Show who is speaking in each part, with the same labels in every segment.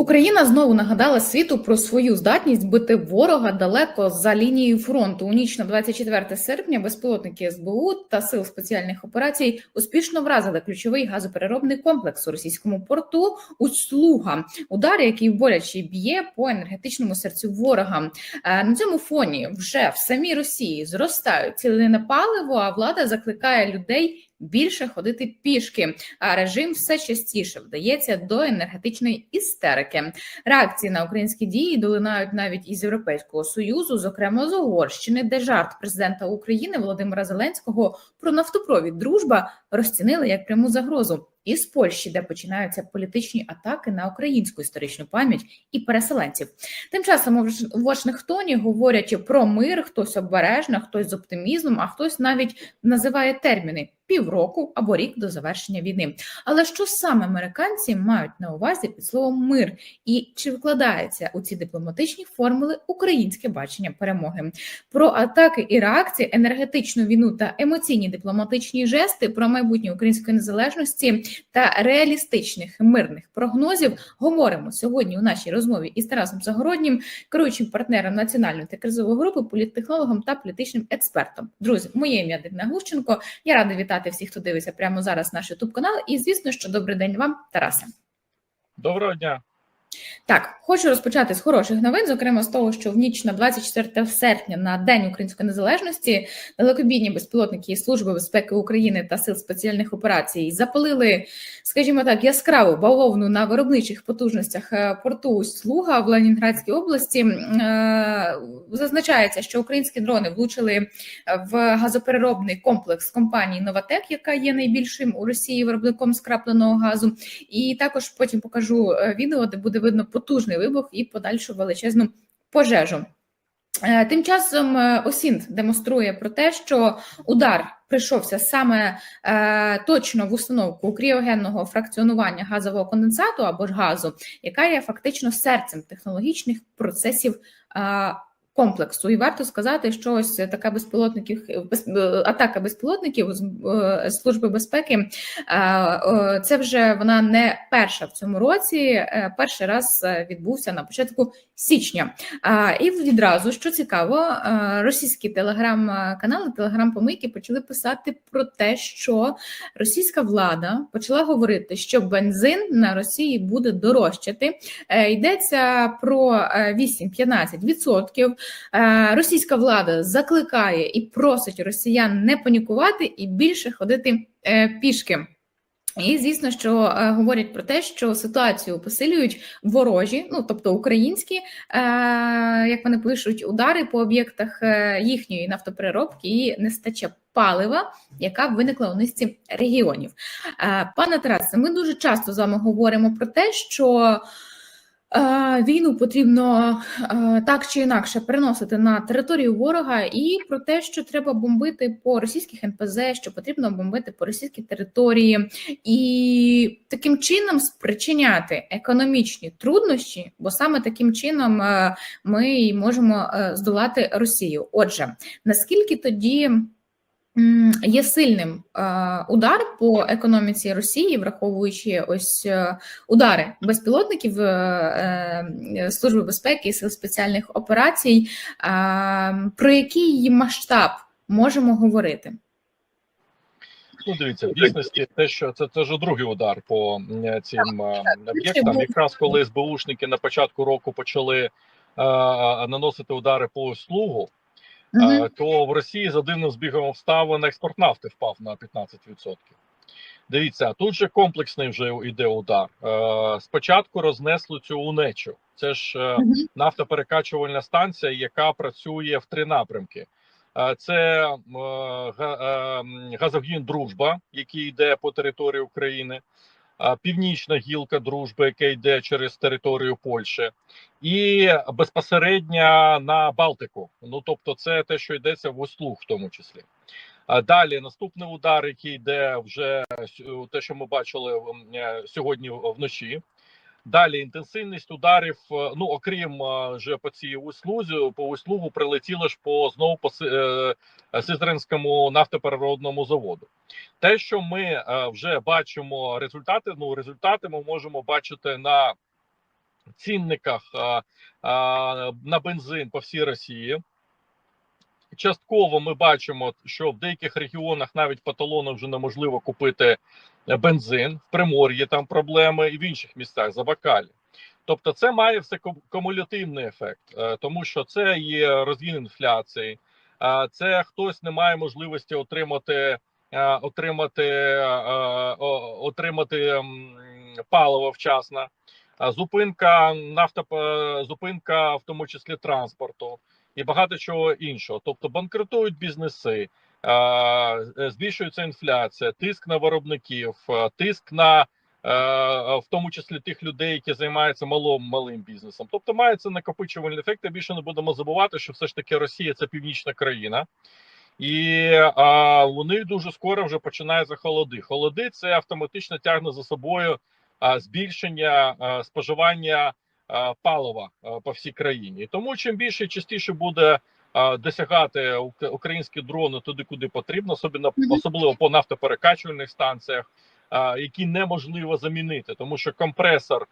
Speaker 1: Україна знову нагадала світу про свою здатність бити ворога далеко за лінією фронту. У ніч на 24 серпня безпілотники СБУ та сил спеціальних операцій успішно вразили ключовий газопереробний комплекс у російському порту Услуга. Удар, який боляче б'є по енергетичному серцю ворога. Е, На цьому фоні вже в самій Росії зростають ціни на паливо. А влада закликає людей більше ходити пішки. А режим все частіше вдається до енергетичної істерики. Реакції на українські дії долинають навіть із Європейського союзу, зокрема з Угорщини, де жарт президента України Володимира Зеленського про нафтопровід дружба розцінили як пряму загрозу. І з Польщі, де починаються політичні атаки на українську історичну пам'ять і переселенців. Тим часом у Вашингтоні говорять про мир, хтось обережно, хтось з оптимізмом, а хтось навіть називає терміни півроку або рік до завершення війни. Але що саме американці мають на увазі під словом мир, і чи вкладається у ці дипломатичні формули українське бачення перемоги? Про атаки і реакції, енергетичну війну та емоційні дипломатичні жести, про майбутнє української незалежності та реалістичних мирних прогнозів говоримо сьогодні у нашій розмові із Тарасом Загороднім, керуючим партнером національної та кризової групи, політтехнологом та політичним експертом. Друзі, моє ім'я Дивна Гущенко. Я рада вітати всіх, хто дивиться прямо зараз наш ютуб канал. І звісно, що добрий день вам, Тарасе.
Speaker 2: Доброго дня.
Speaker 1: Так, хочу розпочати з хороших новин, зокрема з того, що в ніч на 24 серпня на День української незалежності далекобійні безпілотники Служби безпеки України та сил спеціальних операцій запалили, скажімо так, яскраву бавовну на виробничих потужностях е, порту Слуга в Ленінградській області. Е, Зазначається, що українські дрони влучили в газопереробний комплекс компанії Новатек, яка є найбільшим у Росії виробником скрапленого газу. І також потім покажу е, відео, де буде видно потужний вибух і подальшу величезну пожежу. Е, Тим часом е, Осінт демонструє про те, що удар прийшовся саме е, точно в установку кріогенного фракціонування газового конденсату або ж газу, яка є фактично серцем технологічних процесів. Е, Комплексу і варто сказати, що ось така безпілотників без, е, атака безпілотників з е, служби безпеки. е, Це вже вона не перша в цьому році. Перший раз відбувся на початку січня. І відразу, що цікаво, російські телеграм-канали, телеграм-помийки почали писати про те, що російська влада почала говорити, що бензин на Росії буде дорожчати. Йдеться про е, 8-15%. Е, Російська влада закликає і просить росіян не панікувати і більше ходити е, пішки. І звісно, що е, говорять про те, що ситуацію посилюють ворожі, ну тобто українські, е, як вони пишуть, удари по об'єктах е, їхньої нафтопереробки і нестача палива, яка виникла у низці регіонів. Е, пане Тарасе, ми дуже часто з вами говоримо про те, що Війну потрібно е, так чи інакше переносити на територію ворога, і про те, що треба бомбити по російських НПЗ, що потрібно бомбити по російській території, і таким чином спричиняти економічні труднощі, бо саме таким чином е, ми можемо е, здолати Росію. Отже, наскільки тоді є сильним е, удар по економіці Росії, враховуючи ось е, удари безпілотників е, Служби безпеки і сил спеціальних операцій, е, про який масштаб можемо говорити?
Speaker 2: Ну, дивіться, в дійсності, те, що це, це вже другий удар по цим е, об'єктам. Якраз коли СБУшники на початку року почали е, наносити удари по слугу, То в Росії за дивним збігом обставин експорт нафти впав на 15%. Дивіться, тут же комплексний вже йде удар. Е, спочатку рознесли цю унечу. Це ж е, нафтоперекачувальна станція, яка працює в три напрямки. Е, Це газогін Дружба, який йде по території України, північна гілка дружби, яка йде через територію Польщі, і безпосередньо на Балтику. Ну тобто, це те, що йдеться в услуг, в тому числі. Далі наступний удар, який йде вже те, що ми бачили е, сьогодні вночі. Далі інтенсивність ударів. е, Ну окрім е, вже по цій услузі, по услугу прилетіло ж по знову по е, Сизринському нафтопереробному заводу. Те, що ми вже бачимо результати. Ну результати ми можемо бачити на цінниках на бензин по всій Росії. Частково ми бачимо, що в деяких регіонах навіть по талону вже неможливо купити бензин. В Примор'ї там проблеми, і в інших містах Забакалі. Тобто, це має все кум- кумулятивний ефект, е, тому що це є розгін інфляції, е, це хтось не має можливості отримати, е, отримати, е, отримати паливо вчасно. Зупинка нафта, зупинка, в тому числі транспорту і багато чого іншого. Тобто банкрутують бізнеси, е, збільшується інфляція, тиск на виробників, е, тиск на е, в тому числі тих людей, які займаються малим малим бізнесом. Тобто мається накопичувальний ефект. І більше не будемо забувати, що все ж таки Росія це північна країна. І а, них дуже скоро вже починаються холоди. Холоди це автоматично тягне за собою а, збільшення а, споживання а, палива а, по всій країні. І тому чим більше і частіше буде досягати українські дрони туди, куди потрібно, особливо особливо по нафтоперекачувальних станціях, які неможливо замінити, тому що компресор,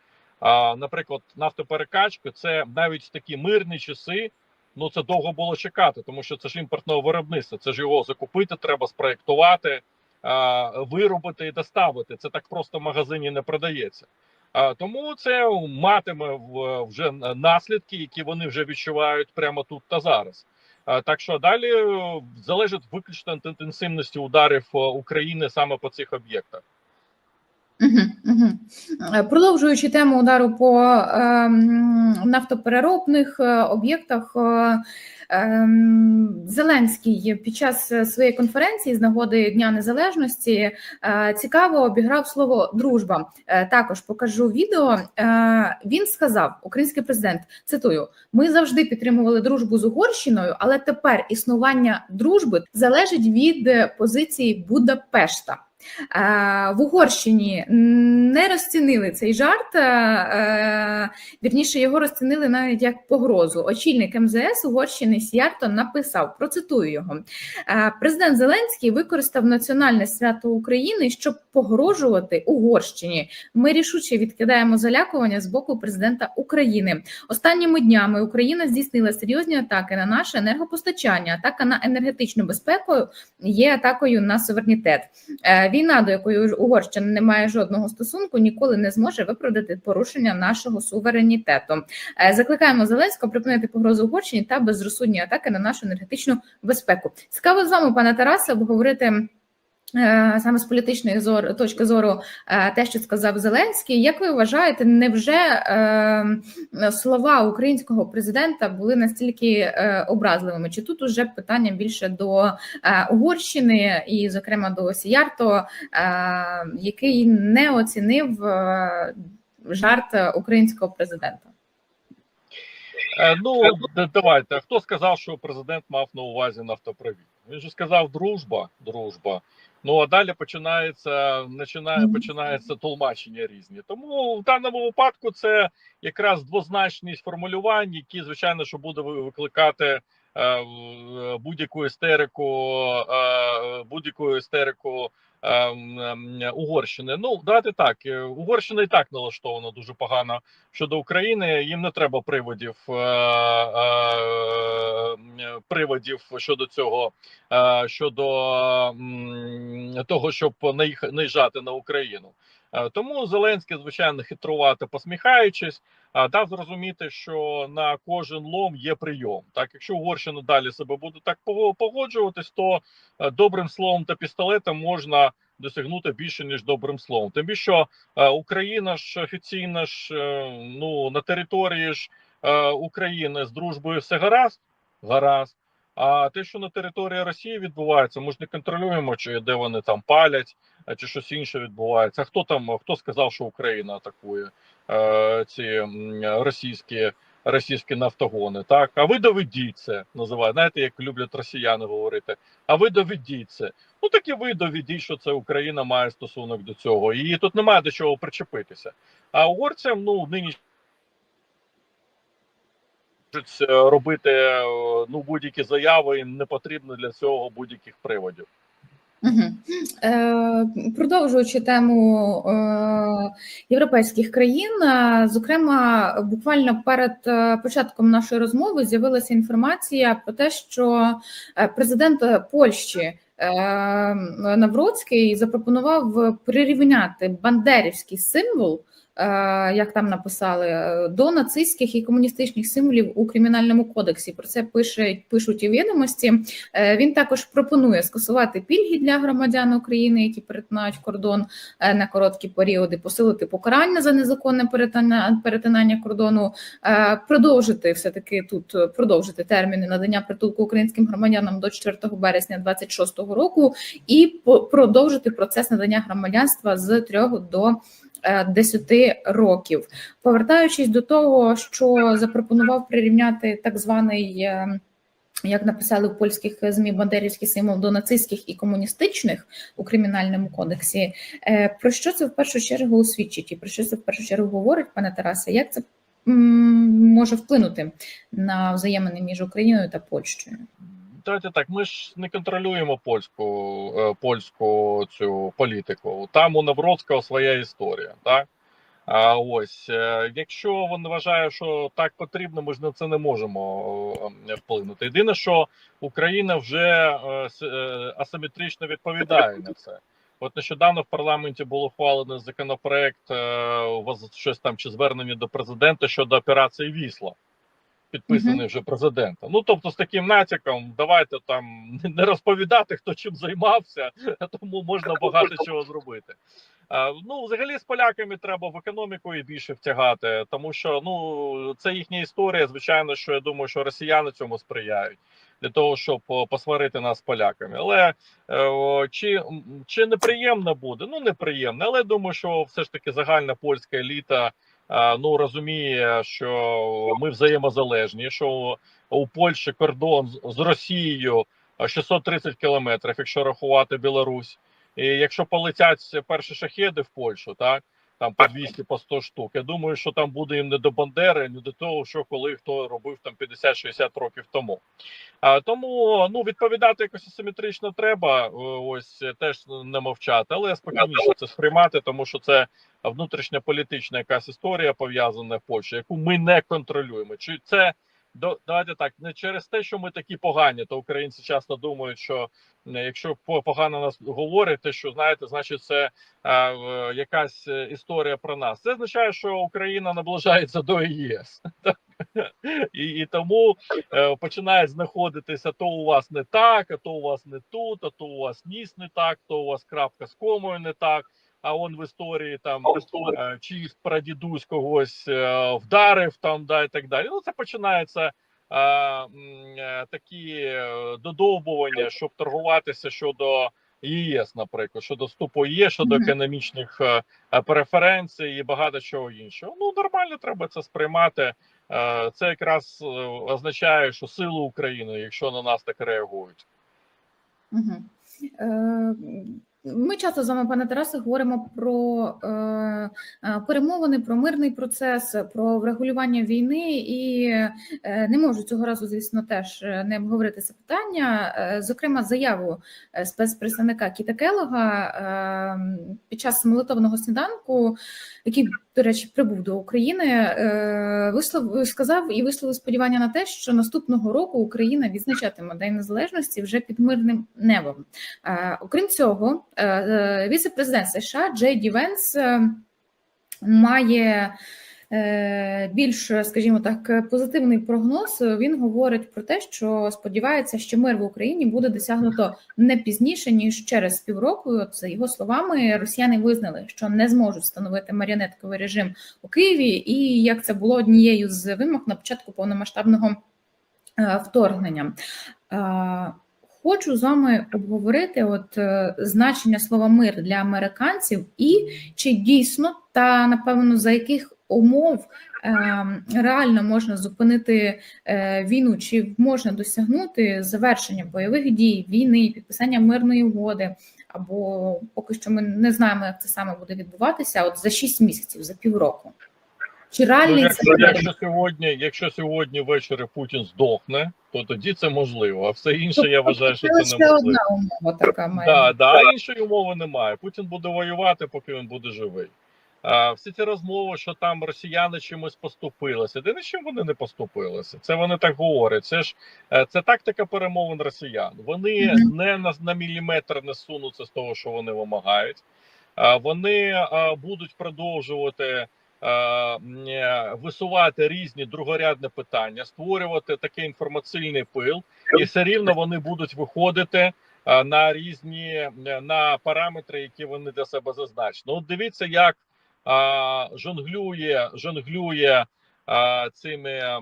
Speaker 2: наприклад, нафтоперекачки, це навіть в такі мирні часи. Ну це довго було чекати, тому що це ж імпортного виробництва. Це ж його закупити, треба спроектувати, виробити і доставити. Це так просто в магазині не продається. Тому це матиме вже наслідки, які вони вже відчувають прямо тут та зараз. Так що далі е, залежить виключно інтенсивності ударів е, України саме по цих об'єктах.
Speaker 1: Угу. Продовжуючи тему удару по ем, нафтопереробних е, об'єктах, е, ем, Зеленський під час своєї конференції з нагоди Дня Незалежності е, цікаво обіграв слово дружба. Е, також покажу відео. Е, він сказав, український президент, цитую: ми завжди підтримували дружбу з Угорщиною, але тепер існування дружби залежить від е, позиції Будапешта. Е, В Угорщині не розцінили цей жарт, е, е, вірніше його розцінили навіть як погрозу. Очільник МЗС Угорщини Сіярто написав: процитую його. Президент Зеленський використав національне свято України, щоб погрожувати Угорщині. Ми рішуче відкидаємо залякування з боку президента України. Останніми днями Україна здійснила серйозні атаки на наше енергопостачання. Атака на енергетичну безпеку є атакою на суверенітет. Війна, до якої Угорщина не має жодного стосунку, ніколи не зможе виправдати порушення нашого суверенітету. Е, Закликаємо Зеленського припинити погрозу Угорщині та безрозсудні атаки на нашу енергетичну безпеку. Цікаво з вами, пане Тарасе, обговорити. Е, Саме з політичної зор, точки зору, е, те, що сказав Зеленський, як ви вважаєте, невже е, слова українського президента були настільки образливими? Чи тут уже питання більше до Угорщини і, зокрема, до Сіярто, який не оцінив жарт українського президента?
Speaker 2: Ну давайте. Хто сказав, що президент мав на увазі нафтопровід? Він же сказав дружба, дружба. Ну а далі починається починає, починається толмачення різні. Тому в даному випадку це якраз двозначність формулювань, які звичайно що буде викликати е, будь-яку істерику, е, будь-яку істерику е, Угорщини. Ну давайте так. е, Угорщина і так налаштована дуже погано щодо України. Їм не треба приводів е, е, приводів щодо цього, е, щодо того, щоб наїжджати на Україну. Е, Тому Зеленський, звичайно, хитрувато посміхаючись, а, дав зрозуміти, що на кожен лом є прийом. Так, якщо Угорщина далі себе буде так погоджуватись, то е, добрим словом та пістолетом можна досягнути більше ніж добрим словом. Тим більше е, Україна ж офіційно ж е, ну на території ж е, України з дружбою все гаразд, гаразд. А те, що на території Росії відбувається, ми ж не контролюємо, чи де вони там палять, чи щось інше відбувається. Хто там хто сказав, що Україна атакує е, ці російські російські нафтогони? Так, а ви доведіть це, називають. Знаєте, як люблять росіяни говорити. А ви доведіть це. Ну так і ви доведіть, що це Україна має стосунок до цього. І тут немає до чого причепитися. А угорцям, ну нині можуть е, робити е, ну будь-які заяви, і не потрібно для цього будь-яких приводів.
Speaker 1: Е, продовжуючи тему європейських країн, зокрема, буквально перед початком нашої розмови з'явилася інформація про те, що президент Польщі Навроцький запропонував прирівняти бандерівський символ. Е, Як там написали, е, до нацистських і комуністичних символів у кримінальному кодексі про це пише пишуть у відомості. Е, Він також пропонує скасувати пільги для громадян України, які перетинають кордон на короткі періоди, посилити покарання за незаконне перетина- перетинання кордону, продовжити все таки тут продовжити терміни надання притулку українським громадянам до 4 березня 2026 року, і продовжити процес надання громадянства з 3 до 10 років, повертаючись до того, що запропонував прирівняти так званий е, як написали в польських змі бандерівський символ до нацистських і комуністичних у кримінальному кодексі. Е, Про що це в першу чергу свідчить і про що це в першу чергу говорить, пане Тарасе? Як це може вплинути на взаємини між Україною та Польщею?
Speaker 2: Давайте так, ми ж не контролюємо польську е, польську цю політику. Там у Навроцького своя історія, так? А ось е, якщо він вважає, що так потрібно, ми ж на це не можемо е, вплинути. Єдине, що Україна вже асиметрично відповідає на це. От нещодавно в парламенті було ухвалено законопроект, вас щось там чи звернення до президента щодо операції Вісла підписаний вже президентом. Ну тобто, з таким натяком, давайте там не розповідати, хто чим займався, тому можна багато чого зробити. Ну, взагалі, з поляками треба в економіку і більше втягати, тому що ну це їхня історія. Звичайно, що я думаю, що росіяни цьому сприяють для того, щоб посварити нас з поляками. Але е, чи, чи неприємно буде? Ну неприємно, але думаю, що все ж таки загальна польська еліта е, ну розуміє, що ми взаємозалежні, що у Польщі кордон з- Росією е, 630 кілометрів, якщо рахувати Білорусь. І якщо полетять перші шахеди в Польщу, так там по 200 по 100 штук. Я думаю, що там буде їм не до Бандери, не до того, що коли хто робив там 50-60 років тому. А тому ну відповідати якось асиметрично треба. е, Ось е, теж не мовчати, але спокійніше це сприймати, тому що це внутрішня політична якась історія пов'язана в Польщі, яку ми не контролюємо. Чи це давайте так не через те, що ми такі погані, то українці часто думають, що якщо по- погано нас говорять, те, що знаєте, значить це е, якась історія про нас. Це означає, що Україна наближається до ЄС. І, і тому е, починає знаходитися то у вас не так, а то у вас не тут, а то у вас ніс не так, то у вас крапка з комою не так. А он в історії там е, чиїсь прадідусь когось е, вдарив там, да і так далі. Ну це починається м, е, такі додовбування, щоб торгуватися щодо ЄС, наприклад, щодо вступу ЄС, щодо економічних е, преференцій і багато чого іншого. Ну нормально треба це сприймати. Е, Це якраз е, означає, що сили України, якщо на нас так реагують.
Speaker 1: Угу. Ми часто з вами, пане Тарасе, говоримо про е, е, перемовини, про мирний процес, про врегулювання війни, і е, не можу цього разу, звісно, теж е, не обговорити це питання. Е, зокрема, заяву спецпредставника Кіта Келога е, під час молитовного сніданку, який, до речі, прибув до України, е, вислов сказав і висловив сподівання на те, що наступного року Україна відзначатиме День Незалежності вже під мирним небом. Е, Окрім цього, віце-президент США Джей Ді Венс е, має е, більш, скажімо так, позитивний прогноз. Він говорить про те, що сподівається, що мир в Україні буде досягнуто не пізніше ніж через півроку. За його словами, росіяни визнали, що не зможуть встановити маріонетковий режим у Києві, і як це було однією з вимог на початку повномасштабного е, вторгнення. Хочу з вами обговорити от е, значення слова мир для американців, і чи дійсно та напевно за яких умов е, реально можна зупинити е, війну, чи можна досягнути завершення бойових дій, війни, підписання мирної угоди, або поки що ми не знаємо, як це саме буде відбуватися. От за 6 місяців, за півроку. Чи
Speaker 2: Ну,
Speaker 1: реальний
Speaker 2: якщо,
Speaker 1: це
Speaker 2: якщо сьогодні, якщо сьогодні ввечері Путін здохне, то тоді це можливо. А все інше я вважаю, що це
Speaker 1: лише
Speaker 2: неможливо.
Speaker 1: одна умова така має.
Speaker 2: Да, да, а іншої умови немає. Путін буде воювати, поки він буде живий. А, всі ці розмови, що там росіяни чимось поступилися, де нічим вони не поступилися. Це вони так говорять. Це ж е, це тактика перемовин росіян. Вони
Speaker 1: Мгм.
Speaker 2: не на, на міліметр не сунуться з того, що вони вимагають. А, вони а, будуть продовжувати. Е, е, Висувати різні другорядні питання, створювати такий інформаційний пил, і все рівно вони будуть виходити е, на різні на параметри, які вони для себе зазначили. Ну, от дивіться, як жонглює, жонглює цими,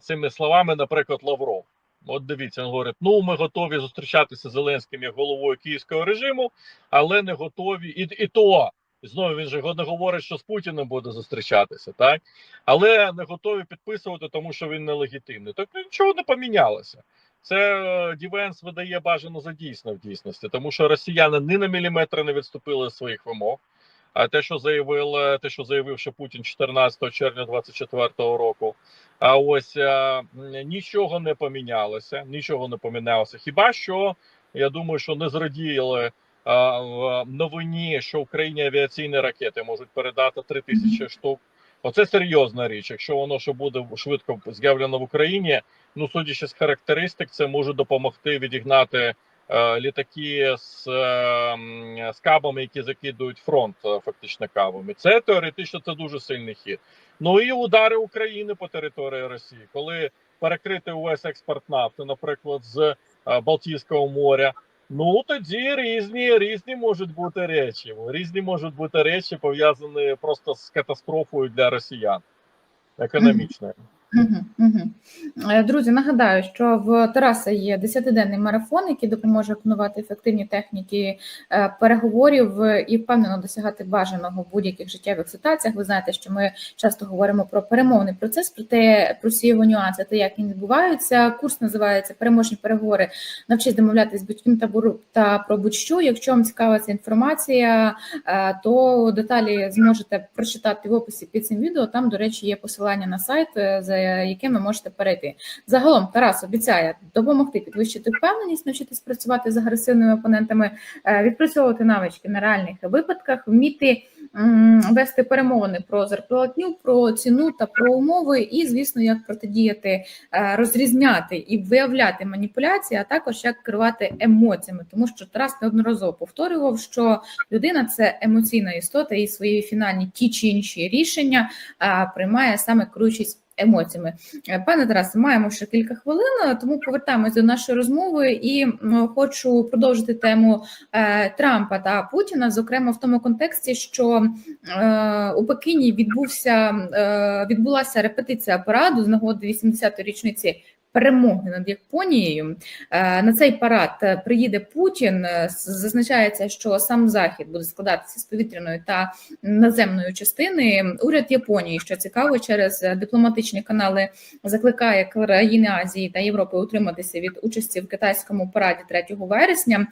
Speaker 2: цими словами, наприклад, Лавров. От дивіться, він говорить: ну ми готові зустрічатися з Зеленським як головою київського режиму, але не готові і, і то. Знову він же не говорить, що з Путіним буде зустрічатися, так але не готові підписувати, тому що він нелегітимний. Так нічого не помінялося. Це е, Дівенс видає бажано за дійсно в дійсності, тому що росіяни ні на міліметр не відступили з своїх вимог. А те, що заявив, е, те, що заявив ще Путін 14 червня 24 року, а ось е, м, нічого не помінялося. Нічого не помінялося. Хіба що я думаю, що не зраділи е, в новині, що Україні авіаційні ракети можуть передати 3 тисячі штук. Оце серйозна річ. Якщо воно ще буде швидко з'явлено в Україні, ну судячи з характеристик, це може допомогти відігнати е, літаки з, е, з кабами, які закидують фронт, е, фактично кабами. Це теоретично це дуже сильний хід. Ну і удари України по території Росії, коли перекрити увесь експорт нафти, наприклад, з е, Балтійського моря. Ну тоді різні різні можуть бути речі. Різні можуть бути речі пов'язані просто з катастрофою для росіян економічною.
Speaker 1: Е, Друзі, нагадаю, що в Тараса є 10-денний марафон, який допоможе опанувати ефективні техніки е, переговорів і впевнено досягати бажаного в будь-яких життєвих ситуаціях. Ви знаєте, що ми часто говоримо про перемовний процес, про те, про всі його нюанси, та як він відбувається. Курс називається Переможні переговори. Навчись домовлятися з будь-ким та та про будь-що. Якщо вам цікава ця інформація, е, то деталі зможете прочитати в описі під цим відео. Там, до речі, є посилання на сайт, за яким ви можете перейти. Загалом Тарас обіцяє допомогти підвищити впевненість, навчитись працювати з агресивними опонентами, е, відпрацьовувати навички на реальних випадках, вміти вести перемовини про зарплатню, про ціну та про умови, і звісно, як протидіяти, е, розрізняти і виявляти маніпуляції, а також як керувати емоціями, тому що Тарас неодноразово повторював, що людина це емоційна істота, і свої фінальні ті чи інші рішення е, приймає саме керуючись емоціями. Е, Пане Тарасе, маємо ще кілька хвилин, тому повертаємось до нашої розмови і хочу продовжити тему е, Трампа та Путіна, зокрема в тому контексті, що е, у Пекіні відбувся е, відбулася репетиція параду з нагоди 80-ї річниці. Перемоги над Японією Е, на цей парад е, приїде Путін. Е, Зазначається, що сам захід буде складатися з повітряної та наземної частини. Уряд Японії, що цікаво, через дипломатичні канали закликає країни Азії та Європи утриматися від участі в китайському параді 3 вересня.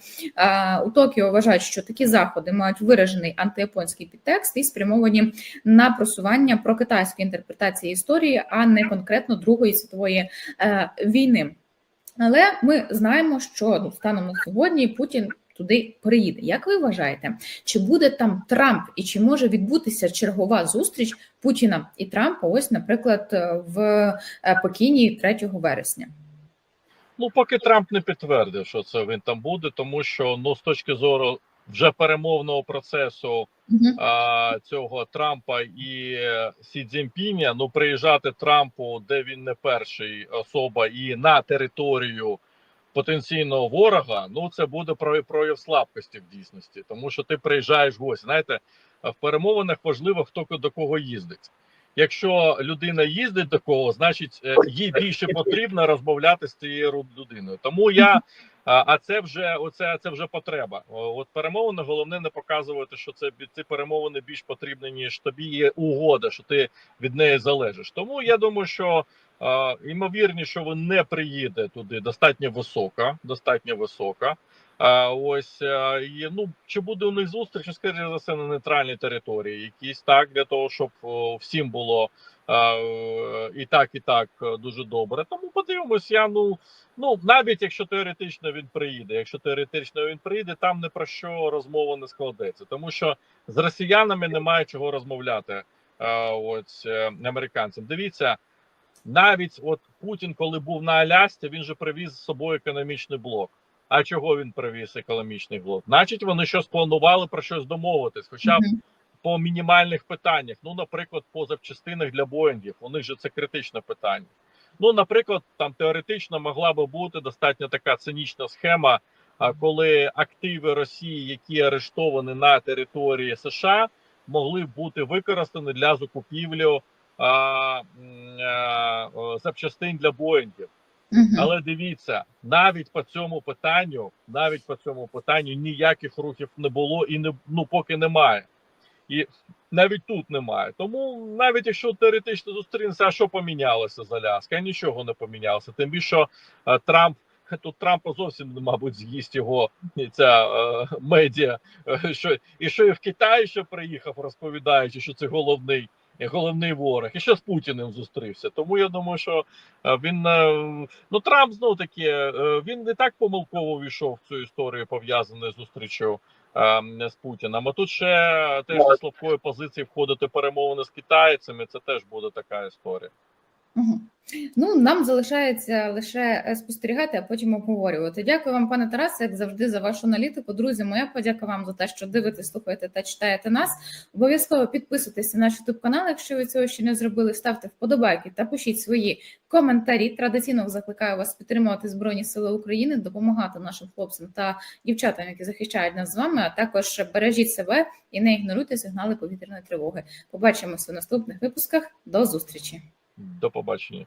Speaker 1: У Токіо вважають, що такі заходи мають виражений антияпонський підтекст і спрямовані на просування про китайської інтерпретації історії, а не конкретно Другої світової війни. Але ми знаємо, що станом на сьогодні Путін туди приїде. Як ви вважаєте, чи буде там Трамп і чи може відбутися чергова зустріч Путіна і Трампа? Ось, наприклад, в е, Пекіні 3 вересня?
Speaker 2: Ну, поки Трамп не підтвердив, що це він там буде, тому що ну з точки зору вже перемовного процесу а, цього Трампа і Сі Цзіньпіня, ну приїжджати Трампу, де він не перший особа, і на територію потенційного ворога, ну це буде прояв, слабкості в дійсності, тому що ти приїжджаєш в гості. Знаєте, в перемовинах важливо, хто до кого їздить. Якщо людина їздить до кого, значить е, їй більше потрібно розмовляти з цією людиною. Тому я а, це вже оце це вже потреба. От перемовини головне не показувати, що це ці перемовини більш потрібні, ніж тобі є угода, що ти від неї залежиш. Тому я думаю, що ймовірність, що він не приїде туди, достатньо висока. Достатньо висока. Ось ну чи буде у них зустріч, скоріше за все, на нейтральній території, якісь так для того, щоб всім було е, і так, і так е, дуже добре. Тому подивимось, я ну. Ну, навіть якщо теоретично він приїде, якщо теоретично він приїде, там не про що розмова не складеться, тому що з росіянами немає чого розмовляти. Ось е, американцям. Дивіться, навіть от Путін, коли був на Алясці, він же привіз з собою економічний блок. А чого він привіз економічний блок? Значить, вони щось планували про щось домовитись, хоча б по мінімальних питаннях. Ну, наприклад, по запчастинах для Боїнгів. У них же це критичне питання. Ну, наприклад, там теоретично могла би бути достатньо така цинічна схема, коли активи Росії, які арештовані на території США, могли б бути використані для закупівлі а, а, запчастин для Боїнгів. Але дивіться, навіть по цьому питанню, навіть по цьому питанню ніяких рухів не було і не ну поки немає. І навіть тут немає. Тому навіть якщо теоретично зустрінеться, а що помінялося з Аляски? Нічого не помінялося. Тим більше що е, Трамп тут Трампа зовсім мабуть з'їсть його ця е, медіа. е, що і що і в Китаї ще приїхав, розповідаючи, що це головний. Головний ворог, і ще з Путіним зустрівся. Тому я думаю, що е, він е, ну Трамп знов таки е, він не так помилково війшов в цю історію, пов'язану з зустрічю е, з Путіним. А тут ще теж зі слабкої позиції входити перемовини з китайцями. Це теж буде така історія.
Speaker 1: Ну, нам залишається лише е, спостерігати, а потім обговорювати. Дякую вам, пане Тарасе, як завжди, за вашу аналітику. Друзі, моя подяка вам за те, що дивитесь, слухаєте та читаєте нас. Обов'язково підписуйтесь на наш youtube канал, якщо ви цього ще не зробили. Ставте вподобайки та пишіть свої коментарі. Традиційно закликаю вас підтримувати Збройні Сили України, допомагати нашим хлопцям та дівчатам, які захищають нас з вами. А також бережіть себе і не ігноруйте сигнали повітряної тривоги. Побачимося в наступних випусках. До зустрічі.
Speaker 2: До побачення.